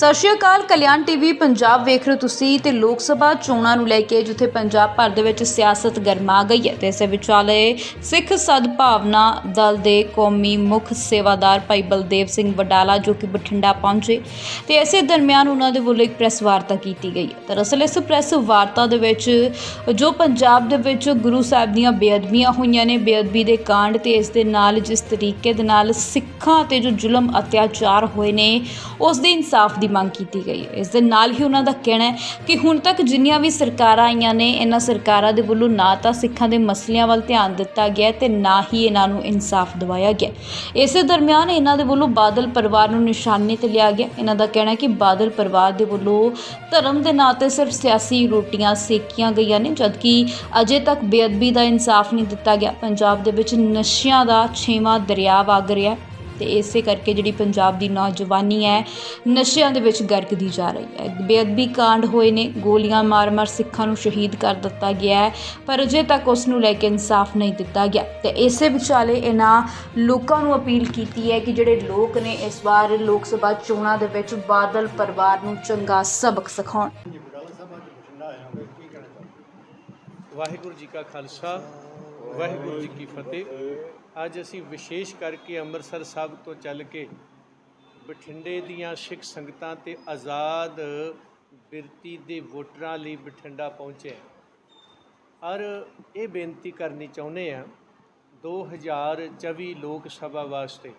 ਸਤਿ ਸ਼੍ਰੀ ਅਕਾਲ, ਕਲਿਆਣ ਟੀਵੀ ਪੰਜਾਬ ਵੇਖ ਰਹੇ ਹੋ ਤੁਸੀਂ ਤੇ ਲੋਕ ਸਭਾ ਚੋਣਾਂ ਨੂੰ ਲੈ ਕੇ ਜਿੱਥੇ ਪੰਜਾਬ ਭਰ ਦੇ ਵਿੱਚ ਸਿਆਸਤ ਗਰਮਾ ਗਈ ਹੈ ਤੇ ਇਸੇ ਵਿਚਾਲੇ ਸਿੱਖ ਸਦਭਾਵਨਾ ਦਲ ਦੇ ਕੌਮੀ ਮੁੱਖ ਸੇਵਾਦਾਰ ਭਾਈ ਬਲਦੇਵ ਸਿੰਘ ਵਡਾਲਾ ਜੋ ਕਿ ਬਠਿੰਡਾ ਪਹੁੰਚੇ ਤੇ ਇਸੇ ਦਰਮਿਆਨ ਉਹਨਾਂ ਦੇ ਵੱਲੋਂ ਇੱਕ ਪ੍ਰੈਸ ਵਾਰਤਾ ਕੀਤੀ ਗਈ ਹੈ। ਦਰਅਸਲ ਇਸ ਪ੍ਰੈਸ ਵਾਰਤਾ ਦੇ ਵਿੱਚ ਜੋ ਪੰਜਾਬ ਦੇ ਵਿੱਚ ਗੁਰੂ ਸਾਹਿਬ ਦੀਆਂ ਬੇਅਦਬੀਆਂ ਹੋਈਆਂ ਨੇ, ਬੇਅਦਬੀ ਦੇ ਕਾਂਡ ਤੇ ਇਸ ਦੇ ਨਾਲ ਜਿਸ ਤਰੀਕੇ ਦੇ ਨਾਲ ਸਿੱਖਾਂ ਤੇ ਜੋ ਜ਼ੁਲਮ ਅਤਿਆਚਾਰ ਹੋਏ ਨੇ, ਉਸ ਦੇ ਇਨਸਾਫ ਦੀ ਮੰਗ ਕੀਤੀ ਗਈ। ਹੈ ਇਸ ਦੇ ਨਾਲ ਹੀ ਉਹਨਾਂ ਦਾ ਕਹਿਣਾ ਹੈ ਕਿ ਹੁਣ ਤੱਕ ਜਿੰਨੀਆਂ ਵੀ ਸਰਕਾਰਾਂ ਆਈਆਂ ਨੇ, ਇਹਨਾਂ ਸਰਕਾਰਾਂ ਦੇ ਵੱਲੋਂ ਨਾ ਤਾਂ ਸਿੱਖਾਂ ਦੇ ਮਸਲਿਆਂ ਵੱਲ ਧਿਆਨ ਦਿੱਤਾ ਗਿਆ ਤੇ ਨਾ ਹੀ ਇਹਨਾਂ ਨੂੰ ਇਨਸਾਫ ਦਿਵਾਇਆ ਗਿਆ ਇਸੇ ਦਰਮਿਆਨ ਇਹਨਾਂ ਦੇ ਵੱਲੋਂ ਬਾਦਲ ਪਰਿਵਾਰ ਨੂੰ ਨਿਸ਼ਾਨੇ ਤੇ ਲਿਆ ਗਿਆ। ਇਹਨਾਂ ਦਾ ਕਹਿਣਾ ਹੈ ਕਿ ਬਾਦਲ ਪਰਿਵਾਰ ਦੇ ਵੱਲੋਂ ਧਰਮ ਦੇ ਨਾਂ ਤੇ ਸਿਰਫ ਸਿਆਸੀ ਰੋਟੀਆਂ ਸੇਕੀਆਂ ਗਈਆਂ ਨੇ, ਜਦਕਿ ਅਜੇ ਤੱਕ ਬੇਅਦਬੀ ਦਾ ਇਨਸਾਫ ਨਹੀਂ ਦਿੱਤਾ ਗਿਆ। ਪੰਜਾਬ ਦੇ ਵਿੱਚ ਨਸ਼ਿਆਂ ਦਾ ਛੇਵਾਂ ਦਰਿਆ ਵਗ ਰਿਹਾ ਹੈ। ਤੇ ਇਸੇ ਕਰਕੇ ਜਿਹੜੀ ਪੰਜਾਬ ਦੀ ਨੌਜਵਾਨੀ ਹੈ, ਨਸ਼ਿਆਂ ਦੇ ਵਿੱਚ ਗਰਕਦੀ ਜਾ ਰਹੀ ਹੈ। ਬੇਅਦਬੀ ਕਾਂਡ ਹੋਏ ਨੇ, ਗੋਲੀਆਂ ਮਾਰ-ਮਾਰ ਸਿੱਖਾਂ ਨੂੰ ਸ਼ਹੀਦ ਕਰ ਦਿੱਤਾ ਗਿਆ ਹੈ, ਪਰ ਅਜੇ ਤੱਕ ਉਸ ਨੂੰ ਲੈ ਕੇ ਇਨਸਾਫ ਨਹੀਂ ਦਿੱਤਾ ਗਿਆ। ਤੇ ਇਸੇ ਵਿਚਾਲੇ ਇਹਨਾਂ ਲੋਕਾਂ ਨੂੰ ਅਪੀਲ ਕੀਤੀ ਹੈ ਕਿ ਜਿਹੜੇ ਲੋਕ ਨੇ, ਇਸ ਵਾਰ ਲੋਕ ਸਭਾ ਚੋਣਾਂ ਦੇ ਵਿੱਚ ਬਾਦਲ ਪਰਿਵਾਰ ਨੂੰ ਚੰਗਾ ਸਬਕ ਸਿਖਾਉਣ। ਵਾਹਿਗੁਰੂ ਜੀ ਕਾ ਖਾਲਸਾ, ਵਾਹਿਗੁਰੂ ਜੀ ਕੀ ਫਤਿਹ। ਅੱਜ ਅਸੀਂ ਵਿਸ਼ੇਸ਼ ਕਰਕੇ ਅੰਮ੍ਰਿਤਸਰ ਸਾਹਿਬ ਤੋਂ ਚੱਲ ਕੇ ਬਠਿੰਡੇ ਦੀਆਂ ਸਿੱਖ ਸੰਗਤਾਂ ਤੇ ਆਜ਼ਾਦ ਬਿਰਤੀ ਦੇ ਵੋਟਰਾਂ ਲਈ ਬਠਿੰਡਾ ਪਹੁੰਚੇ ਔਰ ਇਹ ਬੇਨਤੀ ਕਰਨੀ ਚਾਹੁੰਦੇ ਆ 2024 ਲੋਕ ਸਭਾ ਵਾਸਤੇ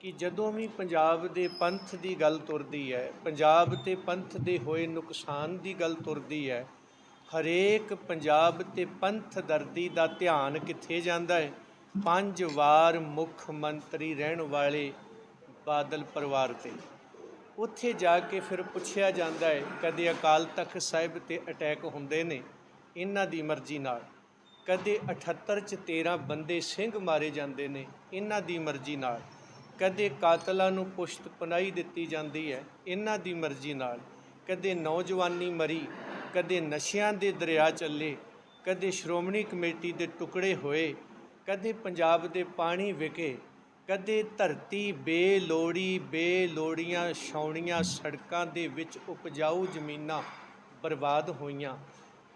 ਕਿ ਜਦੋਂ ਵੀ ਪੰਜਾਬ ਦੇ ਪੰਥ ਦੀ ਗੱਲ ਤੁਰਦੀ ਹੈ, ਪੰਜਾਬ ਤੇ ਪੰਥ ਦੇ ਹੋਏ ਨੁਕਸਾਨ ਦੀ ਗੱਲ ਤੁਰਦੀ ਹੈ, ਹਰੇਕ ਪੰਜਾਬ ਤੇ ਪੰਥ ਦਰਦੀ ਦਾ ਧਿਆਨ ਕਿੱਥੇ ਜਾਂਦਾ ਹੈ? ਪੰਜ ਵਾਰ ਮੁੱਖ ਮੰਤਰੀ ਰਹਿਣ ਵਾਲੇ ਬਾਦਲ ਪਰਿਵਾਰ ਤੇ। ਉੱਥੇ ਜਾ ਕੇ ਫਿਰ ਪੁੱਛਿਆ ਜਾਂਦਾ ਹੈ, ਕਦੇ ਅਕਾਲ ਤਖਤ ਸਾਹਿਬ ਤੇ ਅਟੈਕ ਹੁੰਦੇ ਨੇ ਇਹਨਾਂ ਦੀ ਮਰਜ਼ੀ ਨਾਲ। ਕਦੇ 78 ਚ 13 ਬੰਦੇ ਸਿੰਘ ਮਾਰੇ ਜਾਂਦੇ ਨੇ ਇਹਨਾਂ ਦੀ ਮਰਜ਼ੀ ਨਾਲ। ਕਦੇ ਕਾਤਲਾਂ ਨੂੰ ਪੁਸ਼ਤ ਪਨਾਈ ਦਿੱਤੀ ਜਾਂਦੀ ਹੈ ਇਹਨਾਂ ਦੀ ਮਰਜ਼ੀ ਨਾਲ। ਕਦੇ ਨੌਜਵਾਨੀ ਮਰੀ, ਕਦੇ ਨਸ਼ਿਆਂ ਦੇ ਦਰਿਆ ਚੱਲੇ, ਕਦੇ ਸ਼੍ਰੋਮਣੀ ਕਮੇਟੀ ਦੇ ਟੁਕੜੇ ਹੋਏ ਕਦੇ ਪੰਜਾਬ ਦੇ ਪਾਣੀ ਵਿਕੇ ਕਦੇ ਧਰਤੀ ਬੇਲੋੜੀ ਬੇਲੋੜੀਆਂ ਛਾਉਣੀਆਂ ਸੜਕਾਂ ਦੇ ਵਿੱਚ ਉਪਜਾਊ ਜ਼ਮੀਨਾਂ ਬਰਬਾਦ ਹੋਈਆਂ।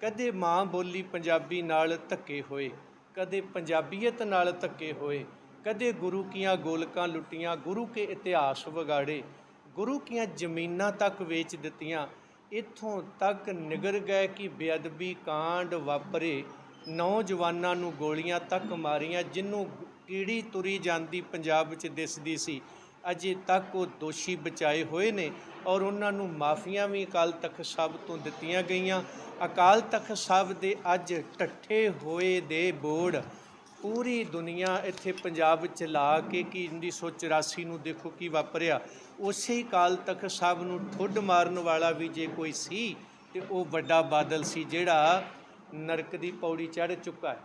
ਕਦੇ ਮਾਂ ਬੋਲੀ ਪੰਜਾਬੀ ਨਾਲ ਧੱਕੇ ਹੋਏ, ਕਦੇ ਪੰਜਾਬੀਅਤ ਨਾਲ ਧੱਕੇ ਹੋਏ, ਕਦੇ ਗੁਰੂ ਕੀਆਂ ਗੋਲਕਾਂ ਲੁੱਟੀਆਂ, ਗੁਰੂ ਕੇ ਇਤਿਹਾਸ ਵਿਗਾੜੇ, ਗੁਰੂ ਕੀਆਂ ਜ਼ਮੀਨਾਂ ਤੱਕ ਵੇਚ ਦਿੱਤੀਆਂ। ਇੱਥੋਂ ਤੱਕ ਨਿਗਰ ਗਏ ਕਿ ਬੇਅਦਬੀ ਕਾਂਡ ਵਾਪਰੇ। ਨੌਜਵਾਨਾਂ ਨੂੰ ਗੋਲੀਆਂ ਤੱਕ ਮਾਰੀਆਂ, ਜਿੰਨੂੰ ਕੀੜੀ ਤੁਰੀ ਜਾਂਦੀ ਪੰਜਾਬ ਵਿੱਚ ਦਿਸਦੀ ਸੀ। ਅਜੇ ਤੱਕ ਉਹ ਦੋਸ਼ੀ ਬਚਾਏ ਹੋਏ ਨੇ ਔਰ ਉਹਨਾਂ ਨੂੰ ਮਾਫੀਆਂ ਵੀ ਅਕਾਲ ਤਖਤ ਸਾਹਿਬ ਤੋਂ ਦਿੱਤੀਆਂ ਗਈਆਂ। ਅਕਾਲ ਤਖਤ ਸਾਹਿਬ ਦੇ ਅੱਜ ਟੱਠੇ ਹੋਏ ਦੇ ਬੋਰਡ ਪੂਰੀ ਦੁਨੀਆ ਇੱਥੇ ਪੰਜਾਬ ਵਿੱਚ ਲਾ ਕੇ ਕਿ 1984 ਨੂੰ ਦੇਖੋ ਕੀ ਵਾਪਰਿਆ। ਉਸੇ ਹੀ ਅਕਾਲ ਤਖਤ ਸਾਹਿਬ ਨੂੰ ਠੁੱਡ ਮਾਰਨ ਵਾਲਾ ਵੀ ਜੇ ਕੋਈ ਸੀ, ਤੇ ਉਹ ਵੱਡਾ ਬਾਦਲ ਸੀ ਜਿਹੜਾ ਨਰਕ ਦੀ ਪੌੜੀ ਚੜ੍ਹ ਚੁੱਕਾ ਹੈ।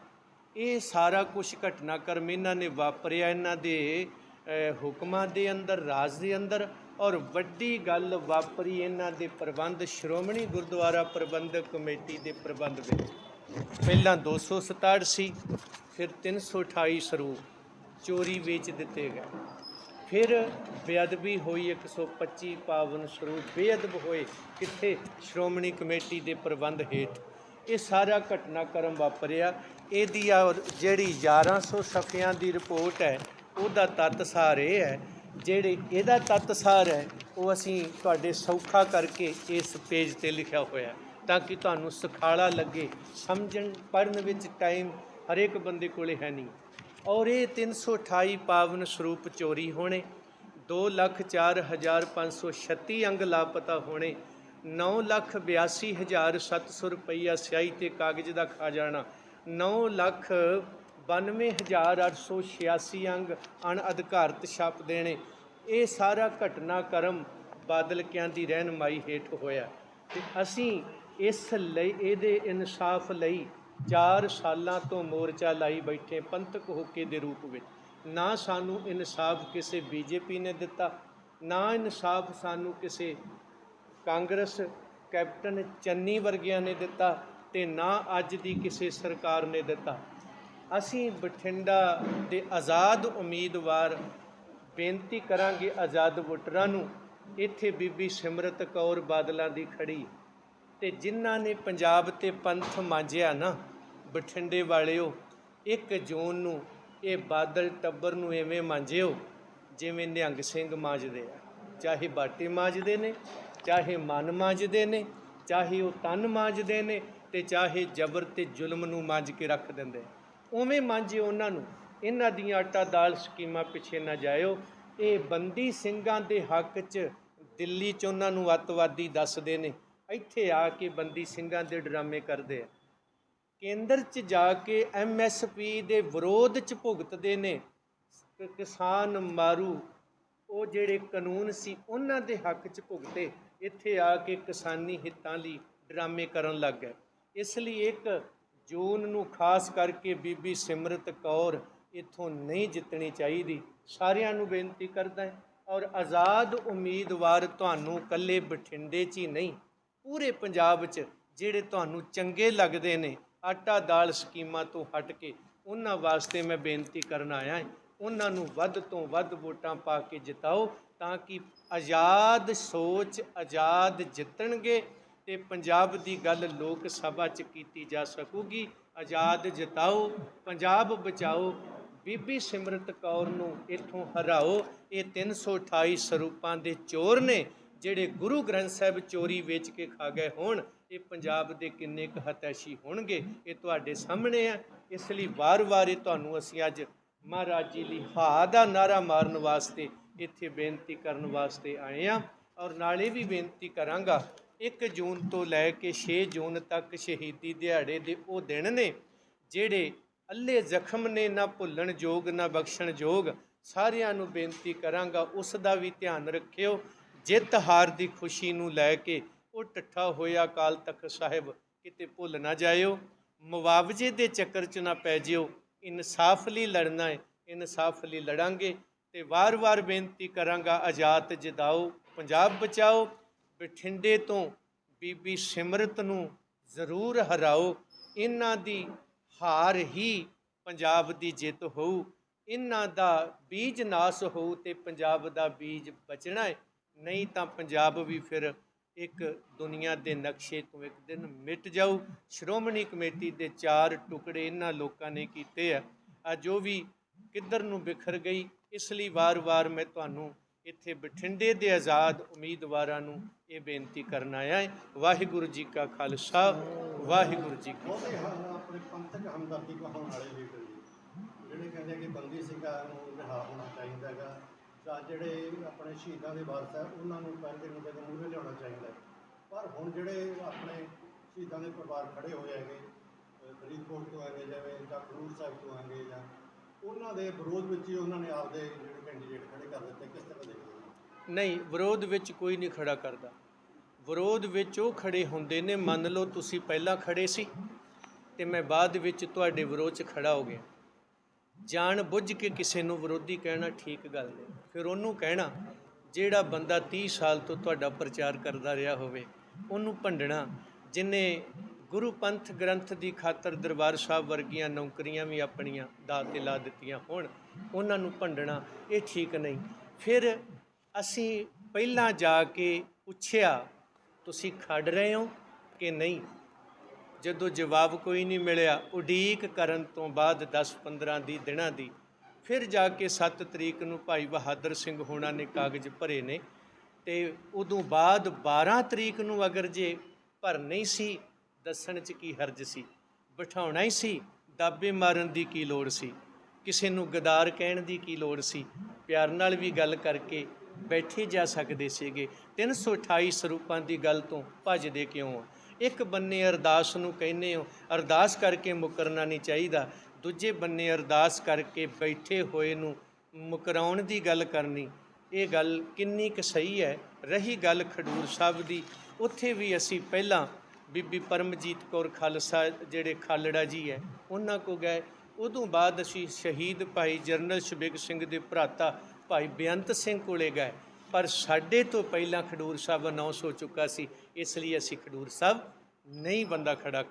ਇਹ ਸਾਰਾ ਕੁਝ ਘਟਨਾਕ੍ਰਮ ਇਹਨਾਂ ਨੇ ਵਾਪਰਿਆ ਇਹਨਾਂ ਦੇ ਹੁਕਮਾਂ ਦੇ ਅੰਦਰ, ਰਾਜ ਦੇ ਅੰਦਰ ਔਰ ਵੱਡੀ ਗੱਲ ਵਾਪਰੀ ਇਹਨਾਂ ਦੇ ਪ੍ਰਬੰਧ ਸ਼੍ਰੋਮਣੀ ਗੁਰਦੁਆਰਾ ਪ੍ਰਬੰਧਕ ਕਮੇਟੀ ਦੇ ਪ੍ਰਬੰਧ ਵਿੱਚ। ਪਹਿਲਾਂ 267 ਸੀ ਫਿਰ 328 ਸਰੂਪ ਚੋਰੀ ਵੇਚ ਦਿੱਤੇ ਗਏ। ਫਿਰ ਬੇਅਦਬੀ ਹੋਈ 125 ਪਾਵਨ ਸਰੂਪ ਬੇਅਦਬ ਹੋਏ। ਕਿੱਥੇ? ਸ਼੍ਰੋਮਣੀ ਕਮੇਟੀ ਦੇ ਪ੍ਰਬੰਧ ਹੇਠ। ਇਹ ਸਾਰਾ ਘਟਨਾਕ੍ਰਮ ਵਾਪਰਿਆ। ਇਹਦੀ ਆ ਜਿਹੜੀ 1100 ਸਫ਼ਿਆਂ ਦੀ ਰਿਪੋਰਟ ਹੈ, ਉਹਦਾ ਤੱਤ ਸਾਰ ਇਹ ਹੈ, ਜਿਹੜੇ ਇਹਦਾ ਤੱਤ ਸਾਰ ਹੈ, ਉਹ ਅਸੀਂ ਤੁਹਾਡੇ ਸੌਖਾ ਕਰਕੇ ਇਸ ਪੇਜ ਤੇ ਲਿਖਿਆ ਹੋਇਆ ਤਾਂ ਕਿ ਤੁਹਾਨੂੰ ਸੁਖਾਲਾ ਲੱਗੇ, ਸਮਝਣ ਪੜਨ ਵਿੱਚ ਟਾਈਮ ਹਰੇਕ ਬੰਦੇ ਕੋਲੇ ਹੈ ਨਹੀਂ। ਔਰ ਇਹ 328 ਪਾਵਨ ਸਰੂਪ ਚੋਰੀ ਹੋਣੇ 204536 ਅੰਗ ਲਾਪਤਾ ਹੋਣੇ 982700 ਰੁਪਈਆ ਸਿਆਹੀ ਤੇ ਕਾਗਜ਼ ਦਾ ਖਾ ਜਾਣਾ 992886 ਅੰਗ ਅਣਅਧਿਕਾਰਤ ਛਾਪ ਦੇਣੇ। ਇਹ ਸਾਰਾ ਘਟਨਾਕ੍ਰਮ ਬਾਦਲਕਿਆਂ ਦੀ ਰਹਿਨਮਾਈ ਹੇਠ ਹੋਇਆ ਤੇ ਅਸੀਂ ਇਸ ਲਈ, ਇਹਦੇ ਇਨਸਾਫ ਲਈ 4 ਸਾਲਾਂ ਤੋਂ ਮੋਰਚਾ ਲਾਈ ਬੈਠੇ ਪੰਥਕ ਹੋਕੇ ਦੇ ਰੂਪ ਵਿੱਚ। ਨਾ ਸਾਨੂੰ ਇਨਸਾਫ ਕਿਸੇ ਬੀਜੇਪੀ ਨੇ ਦਿੱਤਾ, ਨਾ ਇਨਸਾਫ ਸਾਨੂੰ ਕਿਸੇ ਕਾਂਗਰਸ ਕੈਪਟਨ ਚੰਨੀ ਵਰਗਿਆਂ ਨੇ ਦਿੱਤਾ ਤੇ ਨਾ ਅੱਜ ਦੀ ਕਿਸੇ ਸਰਕਾਰ ਨੇ ਦਿੱਤਾ। ਅਸੀਂ ਬਠਿੰਡਾ ਦੇ ਆਜ਼ਾਦ ਉਮੀਦਵਾਰ ਬੇਨਤੀ ਕਰਾਂਗੇ ਆਜ਼ਾਦ ਵੋਟਰਾਂ ਨੂੰ, ਇੱਥੇ ਬੀਬੀ ਸਿਮਰਤ ਕੌਰ ਬਾਦਲਾਂ ਦੀ ਖੜੀ ਤੇ ਜਿਨ੍ਹਾਂ ਨੇ ਪੰਜਾਬ ਤੇ ਪੰਥ ਮਾਂਜਿਆ ਨਾ, ਬਠਿੰਡੇ ਵਾਲਿਓ 1 ਜੂਨ ਨੂੰ ਇਹ ਬਾਦਲ ਟੱਬਰ ਨੂੰ ਐਵੇਂ ਮਾਂਜਿਓ, ਜਿਵੇਂ ਨਿਹੰਗ ਸਿੰਘ ਮਾਂਜਦੇ ਆ, ਚਾਹੇ ਬਾਟੇ ਮਾਂਜਦੇ ਨੇ ਚਾਹੇ ਮਨ ਮਾਂਜਦੇ ਨੇ, ਚਾਹੇ ਉਹ ਤਨ ਮਾਂਜਦੇ ਨੇ ਤੇ ਚਾਹੇ ਜ਼ਬਰ ਤੇ ਜ਼ੁਲਮ ਨੂੰ ਮਾਂਜ ਕੇ ਰੱਖ ਦਿੰਦੇ। ਉਵੇਂ ਮਾਂਜਿਓ ਉਹਨਾਂ ਨੂੰ। ਇਹਨਾਂ ਦੀਆਂ ਆਟਾ ਦਾਲ ਸਕੀਮਾਂ ਪਿੱਛੇ ਨਾ ਜਾਇਓ। ਇਹ ਬੰਦੀ ਸਿੰਘਾਂ ਦੇ ਹੱਕ 'ਚ ਦਿੱਲੀ 'ਚ ਉਹਨਾਂ ਨੂੰ ਅੱਤਵਾਦੀ ਦੱਸਦੇ ਨੇ। ਇੱਥੇ ਆ ਕੇ ਬੰਦੀ ਸਿੰਘਾਂ ਦੇ ਡਰਾਮੇ ਕਰਦੇ ਆ। ਕੇਂਦਰ 'ਚ ਜਾ ਕੇ ਐਮਐਸਪੀ ਦੇ ਵਿਰੋਧ 'ਚ ਭੁਗਤਦੇ ਨੇ। ਕਿਸਾਨ ਮਾਰੂ, ਉਹ ਜਿਹੜੇ ਕਾਨੂੰਨ ਸੀ, ਉਹਨਾਂ ਦੇ ਹੱਕ 'ਚ ਭੁਗਤੇ। ਇੱਥੇ ਆ ਕੇ ਕਿਸਾਨੀ ਹਿੱਤਾਂ ਲਈ ਡਰਾਮੇ ਕਰਨ ਲੱਗ ਗਏ। ਇਸ ਲਈ ਇੱਕ ਜੂਨ ਨੂੰ ਖਾਸ ਕਰਕੇ ਬੀਬੀ ਸਿਮਰਤ ਕੌਰ ਇੱਥੋਂ ਨਹੀਂ ਜਿੱਤਣੀ ਚਾਹੀਦੀ। ਸਾਰਿਆਂ ਨੂੰ ਬੇਨਤੀ ਕਰਦਾ ਹਾਂ ਔਰ ਆਜ਼ਾਦ ਉਮੀਦਵਾਰ ਤੁਹਾਨੂੰ ਕੱਲੇ ਬਠਿੰਡੇ 'ਚ ਹੀ ਨਹੀਂ, ਪੂਰੇ ਪੰਜਾਬ 'ਚ ਜਿਹੜੇ ਤੁਹਾਨੂੰ ਚੰਗੇ ਲੱਗਦੇ ਨੇ, ਆਟਾ ਦਾਲ ਸਕੀਮਾਂ ਤੋਂ ਹਟ ਕੇ ਉਹਨਾਂ ਵਾਸਤੇ ਮੈਂ ਬੇਨਤੀ ਕਰਨ ਆਇਆ ਹਾਂ। ਉਹਨਾਂ ਨੂੰ ਵੱਧ ਤੋਂ ਵੱਧ ਵੋਟਾਂ ਪਾ ਕੇ ਜਿਤਾਓ। ਤਾਂ ਕਿ ਆਜ਼ਾਦ ਸੋਚ ਆਜ਼ਾਦ ਜਿੱਤਣਗੇ ਤੇ ਪੰਜਾਬ ਦੀ ਗੱਲ ਲੋਕ ਸਭਾ 'ਚ ਕੀਤੀ ਜਾ ਸਕੂਗੀ। ਆਜ਼ਾਦ ਜਿਤਾਓ, ਪੰਜਾਬ ਬਚਾਓ, ਬੀਬੀ ਸਿਮਰਤ ਕੌਰ ਨੂੰ ਇੱਥੋਂ ਹਰਾਓ। ਇਹ 328 ਸਰੂਪਾਂ ਦੇ ਚੋਰ ਨੇ, ਜਿਹੜੇ ਗੁਰੂ ਗ੍ਰੰਥ ਸਾਹਿਬ ਚੋਰੀ ਵੇਚ ਕੇ ਖਾ ਗਏ ਹੋਣ। ਇਹ ਪੰਜਾਬ ਦੇ ਕਿੰਨੇ ਕੁ ਹਤੈਸ਼ੀ ਹੋਣਗੇ, ਇਹ ਤੁਹਾਡੇ ਸਾਹਮਣੇ ਆ। ਇਸ ਲਈ ਵਾਰ-ਵਾਰ ਇਹ ਤੁਹਾਨੂੰ ਅਸੀਂ ਅੱਜ ਮਹਾਰਾਜ ਜੀ ਲਈ ਹਾ ਦਾ ਨਾਰਾ ਮਾਰਨ ਵਾਸਤੇ ਇੱਥੇ ਬੇਨਤੀ ਕਰਨ ਵਾਸਤੇ ਆਏ ਆ ਔਰ ਨਾਲੇ ਵੀ ਬੇਨਤੀ ਕਰਾਂਗਾ 1 ਜੂਨ ਤੋਂ ਲੈ ਕੇ 6 ਜੂਨ ਤੱਕ ਸ਼ਹੀਦੀ ਦਿਹਾੜੇ ਦੇ ਉਹ ਦਿਨ ਨੇ, ਜਿਹੜੇ ਅੱਲੇ ਜ਼ਖਮ ਨੇ, ਨਾ ਭੁੱਲਣ ਯੋਗ, ਨਾ ਬਖਸ਼ਣ ਯੋਗ, ਸਾਰਿਆਂ ਨੂੰ ਬੇਨਤੀ ਕਰਾਂਗਾ, ਉਸ ਦਾ ਵੀ ਧਿਆਨ ਰੱਖਿਓ, ਜਿੱਤ ਹਾਰ ਦੀ ਖੁਸ਼ੀ ਨੂੰ ਲੈ ਕੇ ਉਹ ਟੱਠਾ ਹੋਇਆ ਕਾਲ ਤਖਤ ਸਾਹਿਬ, ਕਿਤੇ ਭੁੱਲ ਨਾ ਜਾਇਓ, ਮੁਆਵਜ਼ੇ ਦੇ ਚੱਕਰ 'ਚ ਨਾ ਪੈ ਜਿਓ, ਇਨਸਾਫ ਲਈ ਲੜਨਾ ਹੈ, ਇਨਸਾਫ ਲਈ ਲੜਾਂਗੇ ਤੇ ਵਾਰ-ਵਾਰ ਬੇਨਤੀ ਕਰਾਂਗਾ ਆਜ਼ਾਦ ਜਿਤਾਓ, ਪੰਜਾਬ ਬਚਾਓ, ਬਠਿੰਡੇ ਤੋਂ ਬੀਬੀ ਸਿਮਰਤ ਨੂੰ ਜ਼ਰੂਰ ਹਰਾਓ। ਇਹਨਾਂ ਦੀ ਹਾਰ ਹੀ ਪੰਜਾਬ ਦੀ ਜਿੱਤ ਹੋਊ। ਇਹਨਾਂ ਦਾ ਬੀਜ ਨਾਸ ਹੋਊ ਤੇ ਪੰਜਾਬ ਦਾ ਬੀਜ ਬਚਣਾ ਹੈ ਨਹੀਂ ਤਾਂ ਪੰਜਾਬ ਵੀ ਫਿਰ ਇੱਕ ਦੁਨੀਆ ਦੇ ਨਕਸ਼ੇ ਤੋਂ ਇੱਕ ਦਿਨ ਮਿਟ ਜਾਊ। ਸ਼੍ਰੋਮਣੀ ਕਮੇਟੀ ਦੇ ਚਾਰ ਟੁਕੜੇ ਇਹਨਾਂ ਲੋਕਾਂ ਨੇ ਕੀਤੇ ਆ। ਆ ਜੋ ਵੀ ਕਿੱਧਰ ਨੂੰ ਬਿਖਰ ਗਈ ਇਸ ਲਈ ਵਾਰ-ਵਾਰ ਮੈਂ ਤੁਹਾਨੂੰ ਇੱਥੇ ਬਠਿੰਡੇ ਦੇ ਆਜ਼ਾਦ ਉਮੀਦਵਾਰਾਂ ਨੂੰ ਇਹ ਬੇਨਤੀ ਕਰਨ ਆਇਆ ਹੈ ਵਾਹਿਗੁਰੂ ਜੀ ਕਾ ਖਾਲਸਾ ਵਾਹਿਗੁਰੂ ਜੀ ਕੀ ਹਨ ਆਪਣੇ ਪੰਥਕ ਹਮਦਰਦੀ ਕਹਾਉਣ ਵਾਲੇ ਲੀਡਰ ਜੀ ਜਿਹੜੇ ਕਹਿੰਦੇ ਕਿ ਬੰਦੀ ਸਿੰਘਾਂ ਨੂੰ ਰਿਹਾ ਹੋਣਾ ਚਾਹੀਦਾ ਹੈਗਾ ਜਾਂ ਜਿਹੜੇ ਆਪਣੇ ਸ਼ਹੀਦਾਂ ਦੇ ਵਾਰਸ ਹੈ ਉਹਨਾਂ ਨੂੰ ਪਹਿਲੇ ਨੂੰ ਕਦੇ ਮੂਹਰੇ ਲਿਆਉਣਾ ਚਾਹੀਦਾ। ਪਰ ਹੁਣ ਜਿਹੜੇ ਆਪਣੇ ਸ਼ਹੀਦਾਂ ਦੇ ਪਰਿਵਾਰ ਖੜੇ ਹੋਏ ਹੈਗੇ ਫਰੀਦਕੋਟ ਤੋਂ ਆਏ ਜਿਵੇਂ ਜਾਂ ਖਡੂਰ ਸਾਹਿਬ ਤੋਂ ਆਏ ਜਾਂ ਉਹਨਾਂ ਦੇ ਵਿਰੋਧ ਵਿੱਚ ਹੀ ਉਹਨਾਂ ਨੇ ਆਪਦੇ ਜਿਹੜੇ ਕੈਂਡੀਡੇਟ ਖੜੇ ਕਰ ਦਿੱਤੇ, ਕਿਸ ਤਰ੍ਹਾਂ ਦੇਖਦੇ ਹੋ? ਨਹੀਂ, ਵਿਰੋਧ ਵਿੱਚ ਕੋਈ ਨਹੀਂ ਖੜਾ ਕਰਦਾ। ਵਿਰੋਧ ਵਿੱਚ ਉਹ ਖੜੇ ਹੁੰਦੇ ਨੇ, ਮੰਨ ਲਓ ਤੁਸੀਂ ਪਹਿਲਾਂ ਖੜੇ ਸੀ ਤੇ ਮੈਂ ਬਾਅਦ ਵਿੱਚ ਤੁਹਾਡੇ ਵਿਰੋਧ 'ਚ ਖੜਾ ਹੋ ਗਿਆ। ਜਾਣ ਬੁੱਝ ਕੇ ਕਿਸੇ ਨੂੰ ਵਿਰੋਧੀ ਕਹਿਣਾ ਠੀਕ ਗੱਲ ਨਹੀਂ। ਫਿਰ ਉਹਨੂੰ ਕਹਿਣਾ, ਜਿਹੜਾ ਬੰਦਾ 30 ਸਾਲ ਤੋਂ ਤੁਹਾਡਾ ਪ੍ਰਚਾਰ ਕਰਦਾ ਰਿਹਾ ਹੋਵੇ, ਉਹਨੂੰ ਭੰਡਣਾ, ਜਿਨੇ ਗੁਰੂ ਪੰਥ ਗ੍ਰੰਥ ਦੀ ਖਾਤਰ ਦਰਬਾਰ ਸਾਹਿਬ ਵਰਗੀਆਂ ਨੌਕਰੀਆਂ ਵੀ ਆਪਣੀਆਂ ਦਾ ਤੇ ਲਾ ਦਿੱਤੀਆਂ ਹੋਣ, ਉਹਨਾਂ ਨੂੰ ਭੰਡਣਾ ਇਹ ਠੀਕ ਨਹੀਂ। ਫਿਰ ਅਸੀਂ ਪਹਿਲਾਂ ਜਾ ਕੇ ਪੁੱਛਿਆ, ਤੁਸੀਂ ਖੜ ਰਹੇ ਹੋ ਕਿ ਨਹੀਂ? ਜਦੋਂ ਜਵਾਬ ਕੋਈ ਨਹੀਂ ਮਿਲਿਆ, ਉਡੀਕ ਕਰਨ ਤੋਂ ਬਾਅਦ 10-15 ਦੀ ਦਿਨਾਂ ਦੀ, ਫਿਰ ਜਾ ਕੇ 7 ਤਰੀਕ ਨੂੰ ਭਾਈ ਬਹਾਦਰ ਸਿੰਘ ਹੋਣਾ ਨੇ ਕਾਗਜ਼ ਭਰੇ ਨੇ ਤੇ ਉਦੋਂ ਬਾਅਦ 12 ਤਰੀਕ ਨੂੰ ਅਗਰ ਜੇ ਭਰਨੇ ਹੀ ਸੀ ਦੱਸਣ 'ਚ ਕੀ ਹਰਜ ਸੀ? ਬਿਠਾਉਣਾ ਹੀ ਸੀ, ਦਾਬੇ ਮਾਰਨ ਦੀ ਕੀ ਲੋੜ ਸੀ? ਕਿਸੇ ਨੂੰ ਗਦਾਰ ਕਹਿਣ ਦੀ ਕੀ ਲੋੜ ਸੀ? ਪਿਆਰ ਨਾਲ ਵੀ ਗੱਲ ਕਰਕੇ ਬੈਠੇ ਜਾ ਸਕਦੇ ਸੀਗੇ। 328 ਸਰੂਪਾਂ ਦੀ ਗੱਲ ਤੋਂ ਭੱਜਦੇ ਕਿਉਂ ਆ? ਇੱਕ ਬੰਨੇ ਅਰਦਾਸ ਨੂੰ ਕਹਿੰਦੇ ਹੋ, ਅਰਦਾਸ ਕਰਕੇ ਮੁਕਰਨਾ ਨਹੀਂ ਚਾਹੀਦਾ। ਦੂਜੇ ਬੰਨੇ ਅਰਦਾਸ ਕਰਕੇ ਬੈਠੇ ਹੋਏ ਨੂੰ ਮੁਕਰਾਉਣ ਦੀ ਗੱਲ ਕਰਨੀ। ਇਹ ਗੱਲ ਕਿੰਨੀ ਕੁ ਸਹੀ ਹੈ? ਰਹੀ ਗੱਲ ਖਡੂਰ ਸਾਹਿਬ ਦੀ। ਉੱਥੇ ਵੀ ਅਸੀਂ ਪਹਿਲਾਂ ਬੀਬੀ ਪਰਮਜੀਤ ਕੌਰ ਖਾਲਸਾ ਜਿਹੜੇ ਖਾਲੜਾ ਜੀ ਹੈ, ਉਹਨਾਂ ਕੋ ਗਏ। ਉਦੋਂ ਬਾਅਦ ਅਸੀਂ ਸ਼ਹੀਦ ਭਾਈ ਜਰਨਲ ਸ਼ਬੇਗ ਸਿੰਘ ਦੇ ਭਰਾਤਾ ਭਾਈ ਬੇਅੰਤ ਸਿੰਘ ਕੋਲੇ ਗਏ। ਪਰ ਸਾਡੇ ਤੋਂ ਪਹਿਲਾਂ ਖਡੂਰ ਸਾਹਿਬ ਅਨਾਉਂਸ ਹੋ ਚੁੱਕਾ ਸੀ, ਇਸ ਲਈ ਅਸੀਂ ਖਡੂਰ ਸਾਹਿਬ ਨਹੀਂ ਬੰਦਾ ਖੜਾ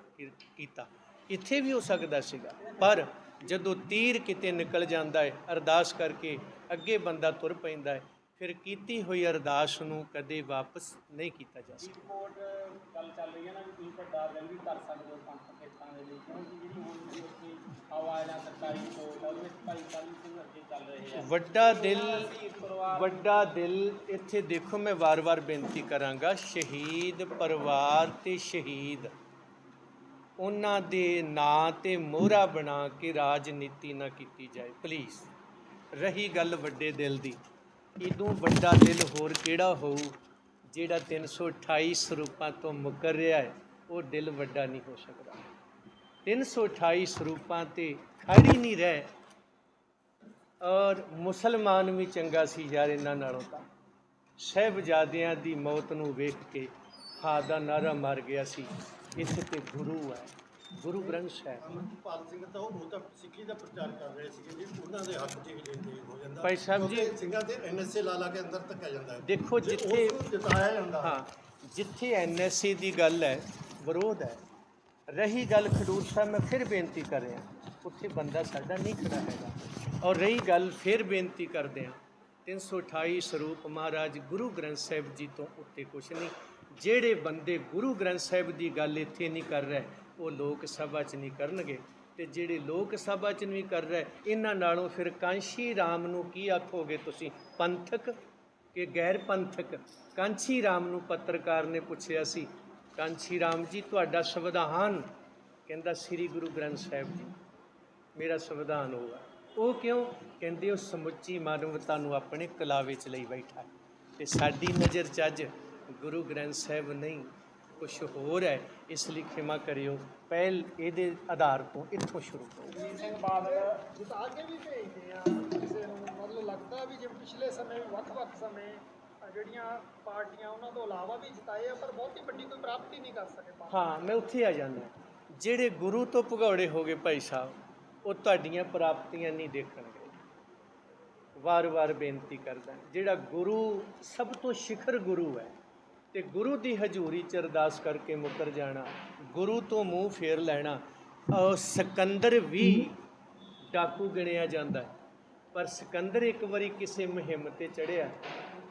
ਕੀਤਾ। ਇੱਥੇ ਵੀ ਹੋ ਸਕਦਾ ਸੀਗਾ, ਪਰ ਜਦੋਂ ਤੀਰ ਕਿਤੇ ਨਿਕਲ ਜਾਂਦਾ ਹੈ, ਅਰਦਾਸ ਕਰਕੇ ਅੱਗੇ ਬੰਦਾ ਤੁਰ ਪੈਂਦਾ ਹੈ ਫਿਰ ਕੀਤੀ ਹੋਈ ਅਰਦਾਸ ਨੂੰ ਕਦੇ ਵਾਪਸ ਨਹੀਂ ਕੀਤਾ ਜਾ ਸਕਦਾ ਰਿਪੋਰਟ ਗੱਲ ਚੱਲ ਰਹੀ ਹੈ ਨਾ ਵੀ ਤੁਸੀਂ ਵੱਡਾ ਬਿੱਲ ਵੀ ਕਰ ਸਕਦੇ ਹੋ ਪੰਥ ਖੇਤਾਂ ਦੇ ਲਈ। ਕਿਉਂਕਿ ਜਿਹੜੀ ਹੁਣ ਦੀ ਉੱਥੇ ਆਵਾਜ਼ ਆ ਸਰਕਾਰੀ ਰਿਪੋਰਟ ਉਹਦੇ ਵਿੱਚ ਭਾਈ ਕਾਲੀ ਸਿੰਘ ਅੱਗੇ ਚੱਲ ਰਹੇ ਆ। ਵੱਡਾ ਦਿਲ ਵੱਡਾ ਦਿਲ ਇੱਥੇ ਦੇਖੋ ਮੈਂ ਵਾਰ-ਵਾਰ ਬੇਨਤੀ ਕਰਾਂਗਾ ਸ਼ਹੀਦ ਪਰਿਵਾਰ ਤੇ ਸ਼ਹੀਦ। ਉਹਨਾਂ ਦੇ ਨਾਂ ਤੇ ਮੋਹਰਾ ਬਣਾ ਕੇ ਰਾਜਨੀਤੀ ਨਾ ਕੀਤੀ ਜਾਏ ਪਲੀਜ਼ ਰਹੀ ਗੱਲ ਵੱਡੇ ਦਿਲ ਦੀ। ਇਦੋਂ ਵੱਡਾ ਦਿਲ ਹੋਰ ਕਿਹੜਾ ਹੋਊ ਜਿਹੜਾ 328 ਸਰੂਪਾਂ ਤੋਂ ਮੁਕਰ ਰਿਹਾ ਹੈ? ਉਹ ਦਿਲ ਵੱਡਾ ਨਹੀਂ ਹੋ ਸਕਦਾ। 328 ਸਰੂਪਾਂ ਤੇ ਖੜੀ ਨਹੀਂ ਰਹਿ। ਔਰ ਮੁਸਲਮਾਨ ਵੀ ਚੰਗਾ ਸੀ ਯਾਰ ਇਹਨਾਂ ਨਾਲੋਂ ਤਾਂ। ਸਹਿਬਜ਼ਾਦਿਆਂ ਦੀ ਮੌਤ ਨੂੰ ਵੇਖ ਕੇ ਹਾ ਦਾ ਨਾਰਾ ਮਾਰ ਗਿਆ ਸੀ। ਇੱਥੇ ਤੇ ਗੁਰੂ ਹੈ। ਗੁਰੂ ਗ੍ਰੰਥ ਸਾਹਿਬ। ਅਮਰਪਾਲ ਸਿੰਘ ਤਾਂ ਉਹ ਤਾਂ ਸਿੱਖੀ ਦਾ ਪ੍ਰਚਾਰ ਕਰ ਰਹੇ ਸੀਗੇ ਜੀ ਉਹਨਾਂ ਦੇ ਹੱਕ 'ਚ ਹੀ ਜੇ ਹੋ ਜਾਂਦਾ। ਭਾਈ ਸਾਹਿਬ ਜੀ- ਕਿਉਂਕਿ ਸਿੰਘਾਂ ਦੇ ਐਨਐਸਏ ਲਾ ਲਾ ਕੇ ਅੰਦਰ ਧੱਕਿਆ ਜਾਂਦਾ ਹੈ। ਦੇਖੋ ਜਿੱਥੇ ਜਿਤਾਇਆ ਜਾਂਦਾ। ਹਾਂ ਜਿੱਥੇ ਐਨਐਸਸੀ ਦੀ ਗੱਲ ਹੈ ਵਿਰੋਧ ਹੈ ਰਹੀ ਗੱਲ ਖਡੂਰ ਸਾਹਿਬ ਮੈਂ ਫਿਰ ਬੇਨਤੀ ਕਰ ਰਿਹਾ ਉੱਥੇ ਬੰਦਾ ਸਾਡਾ ਨਹੀਂ ਖੜਾ ਹੈਗਾ। ਔਰ ਰਹੀ ਗੱਲ ਫਿਰ ਬੇਨਤੀ ਕਰਦੇ ਹਾਂ 328 ਸਰੂਪ ਮਹਾਰਾਜ ਗੁਰੂ ਗ੍ਰੰਥ ਸਾਹਿਬ ਜੀ ਤੋਂ ਉੱਤੇ ਕੁਛ ਨਹੀਂ। ਜਿਹੜੇ ਬੰਦੇ ਗੁਰੂ ਗ੍ਰੰਥ ਸਾਹਿਬ ਦੀ ਗੱਲ ਇੱਥੇ ਨਹੀਂ ਕਰ ਰਹੇ ਉਹ ਲੋਕ ਸਭਾ 'ਚ ਨਹੀਂ ਕਰਨਗੇ। ਤੇ ਜਿਹੜੇ ਲੋਕ ਸਭਾ 'ਚ ਨਹੀਂ ਕਰ ਰਹੇ, ਇਹਨਾਂ ਨਾਲੋਂ ਫਿਰ ਕਾਂਸ਼ੀ ਰਾਮ ਨੂੰ ਕੀ ਆਖੋਗੇ ਤੁਸੀਂ? ਪੰਥਕ ਕਿ ਗੈਰ ਪੰਥਕ? ਕਾਂਚੀ ਰਾਮ ਨੂੰ ਪੱਤਰਕਾਰ ਨੇ ਪੁੱਛਿਆ ਸੀ ਕਾਂਚੀ ਰਾਮ ਜੀ, ਤੁਹਾਡਾ ਸੰਵਿਧਾਨ, ਕਹਿੰਦਾ ਸ੍ਰੀ ਗੁਰੂ ਗ੍ਰੰਥ ਸਾਹਿਬ ਜੀ, ਮੇਰਾ ਸੰਵਿਧਾਨ ਹੋਗਾ ਉਹ ਕਿਉਂ? ਕਹਿੰਦੇ ਉਹ ਸਮੁੱਚੀ ਮਾਨਵਤਾ ਨੂੰ ਆਪਣੇ ਕਲਾਵੇ ਚ ਲਈ ਬੈਠਾ ਹੈ। ਤੇ ਸਾਡੀ ਨਜ਼ਰ ਚ ਅੱਜ ਗੁਰੂ ਗ੍ਰੰਥ ਸਾਹਿਬ ਨਹੀਂ ਕੁਝ ਹੋਰ ਹੈ ਇਸ ਲਈ ਖਿਮਾ ਕਰਿਓ। ਪਹਿਲ ਇਹਦੇ ਆਧਾਰ ਤੋਂ ਇੱਥੋਂ ਸ਼ੁਰੂ ਕਰੋ। ਰਣਜੀਤ ਸਿੰਘ ਬਾਦਲ ਜਿਤਾ ਕੇ ਵੀ ਭੇਜਦੇ ਆ। ਕਿਸੇ ਨੂੰ ਮਤਲਬ ਲੱਗਦਾ ਵੀ ਜਿਵੇਂ ਪਿਛਲੇ ਸਮੇਂ ਵੱਖ-ਵੱਖ ਸਮੇਂ ਅ, ਜਿਹੜੀਆਂ ਪਾਰਟੀਆਂ ਉਹਨਾਂ ਤੋਂ ਇਲਾਵਾ ਵੀ ਜਿਤਾਏ ਆ ਪਰ ਬਹੁਤੀ ਵੱਡੀ ਕੋਈ ਪ੍ਰਾਪਤੀ ਨਹੀਂ ਕਰ ਸਕੇ ਹਾਂ ਮੈਂ ਉੱਥੇ ਆ ਜਾਂਦਾ। ਜਿਹੜੇ ਗੁਰੂ ਤੋਂ ਭਗੌੜੇ ਹੋ ਗਏ ਭਾਈ ਸਾਹਿਬ ਉਹ ਤੁਹਾਡੀਆਂ ਪ੍ਰਾਪਤੀਆਂ ਨਹੀਂ ਦੇਖਣਗੇ। ਵਾਰ-ਵਾਰ ਬੇਨਤੀ ਕਰਦਾ। ਜਿਹੜਾ ਗੁਰੂ ਸਭ ਤੋਂ ਸਿਖਰ ਗੁਰੂ ਹੈ ਤੇ ਗੁਰੂ ਦੀ ਹਜ਼ੂਰੀ ਚ ਅਰਦਾਸ ਕਰਕੇ ਮੁਕਰ ਜਾਣਾ, ਗੁਰੂ ਤੋਂ ਮੂੰਹ ਫੇਰ ਲੈਣਾ ਉਹ ਸਿਕੰਦਰ ਵੀ ਡਾਕੂ ਗਿਣਿਆ ਜਾਂਦਾ। ਪਰ ਸਿਕੰਦਰ ਇੱਕ ਵਾਰੀ ਕਿਸੇ ਮੁਹਿੰਮ ਤੇ ਚੜਿਆ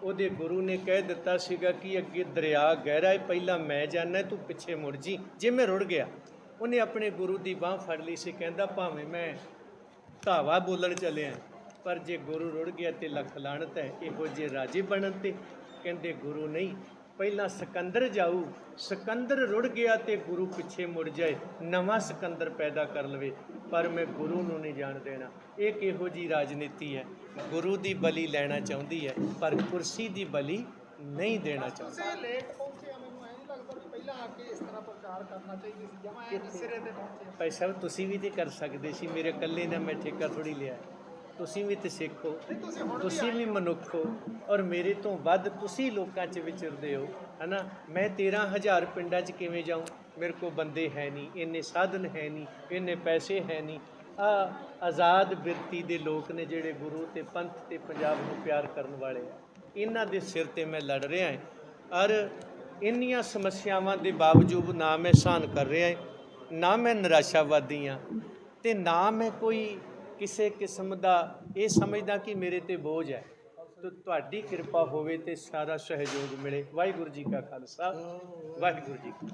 ਉਹਦੇ ਗੁਰੂ ਨੇ ਕਹਿ ਦਿੱਤਾ ਸੀਗਾ ਕਿ ਅੱਗੇ ਦਰਿਆ ਗਹਿਰਾ ਹੈ ਪਹਿਲਾਂ ਮੈਂ ਜਾਣਾ ਤੂੰ ਪਿੱਛੇ ਮੁੜ ਜੀ। ਜੇ ਮੈਂ ਰੁੜ ਗਿਆ, ਉਹਨੇ ਆਪਣੇ ਗੁਰੂ ਦੀ ਬਾਹ ਫੜ ਲਈ ਸੀ, ਕਹਿੰਦਾ ਭਾਵੇਂ ਮੈਂ ਧਾਵਾ ਬੋਲਣ ਚੱਲਿਆ, ਪਰ ਜੇ ਗੁਰੂ ਰੁੜ ਗਿਆ ਤੇ ਲੱਖ ਲਾਣਤ ਹੈ, ਇਹੋ ਜੇ ਰਾਜੇ ਬਣਨ ਤੇ। ਕਹਿੰਦੇ ਗੁਰੂ ਨਹੀਂ ਪਹਿਲਾਂ ਸਿਕੰਦਰ ਜਾਊ ਸਿਕੰਦਰ ਰੁੜ ਗਿਆ ਤੇ ਗੁਰੂ ਪਿੱਛੇ ਮੁੜ ਜਾਏ ਨਵਾਂ ਸਿਕੰਦਰ ਪੈਦਾ ਕਰ ਲਵੇ। ਪਰ ਮੈਂ ਗੁਰੂ ਨੂੰ ਨਹੀਂ ਜਾਣ ਦੇਣਾ। ਇਹ ਕਿਹੋ ਜੀ ਰਾਜਨੀਤੀ ਹੈ? ਗੁਰੂ ਦੀ ਬਲੀ ਲੈਣਾ ਚਾਹੁੰਦੀ ਹੈ ਪਰ ਕੁਰਸੀ ਦੀ ਬਲੀ ਨਹੀਂ ਦੇਣਾ ਚਾਹੁੰਦੀ। ਤੁਸੀਂ ਲੇਟ ਪਹੁੰਚੇ ਮੈਨੂੰ ਐਂ ਨਹੀਂ ਲੱਗਦਾ ਵੀ ਪਹਿਲਾਂ ਆ ਕੇ ਇਸ ਤਰ੍ਹਾਂ ਪ੍ਰਚਾਰ ਕਰਨਾ ਚਾਹੀਦਾ ਸੀ। ਜਮਾ ਐਂ ਸਿਰੇ ਤੇ ਪਹੁੰਚੇ। ਭਾਈ ਸਾਹਿਬ ਤੁਸੀਂ ਵੀ ਤੇ ਕਰ ਸਕਦੇ ਸੀ ਮੇਰੇ ਇਕੱਲੇ ਨੇ ਮੈਂ ਠੇਕਾ ਥੋੜੀ ਲਿਆ। ਤੁਸੀਂ ਵੀ ਤੇ ਸਿੱਖੋ ਨਹੀਂ ਤੁਸੀਂ ਵੀ ਮਨੁੱਖ ਹੋ ਔਰ ਮੇਰੇ ਤੋਂ ਵੱਧ ਤੁਸੀਂ ਲੋਕਾਂ 'ਚ ਵਿਚਰਦੇ ਹੋ ਹਨਾ? ਮੈਂ 13000 ਪਿੰਡਾਂ 'ਚ ਕਿਵੇਂ ਜਾਊਂ? ਮੇਰੇ ਕੋਲ ਬੰਦੇ ਹੈ ਨਹੀਂ ਇੰਨੇ ਸਾਧਨ ਹੈ ਨਹੀਂ ਇੰਨੇ ਪੈਸੇ ਹੈ ਨਹੀਂ। ਆ ਆਜ਼ਾਦ ਬਿਰਤੀ ਦੇ ਲੋਕ ਨੇ ਜਿਹੜੇ ਗੁਰੂ ਤੇ ਪੰਥ ਤੇ ਪੰਜਾਬ ਨੂੰ ਪਿਆਰ ਕਰਨ ਵਾਲੇ ਆ। ਇਹਨਾਂ ਦੇ ਸਿਰ ਤੇ ਮੈਂ ਲੜ ਰਿਹਾ ਹਾਂ ਔਰ ਇੰਨੀਆਂ ਸਮੱਸਿਆਵਾਂ ਦੇ ਬਾਵਜੂਦ ਨਾ ਮੈਂ ਸਹਾਨ ਕਰ ਰਿਹਾ ਹਾਂ ਨਾ ਮੈਂ ਨਿਰਾਸ਼ਾਵਾਦੀ ਹਾਂ ਤੇ ਨਾ ਮੈਂ ਕੋਈ ਕਿਸੇ ਕਿਸਮ ਦਾ ਇਹ ਸਮਝਦਾ ਕਿ ਮੇਰੇ ਤੇ ਬੋਝ ਹੈ, ਤੇ ਤੁਹਾਡੀ ਕਿਰਪਾ ਹੋਵੇ ਤੇ ਸਾਰਾ ਸਹਿਯੋਗ ਮਿਲੇ। ਵਾਹਿਗੁਰੂ ਜੀ ਕਾ ਖਾਲਸਾ। ਵਾਹਿਗੁਰੂ ਜੀ ਕੀ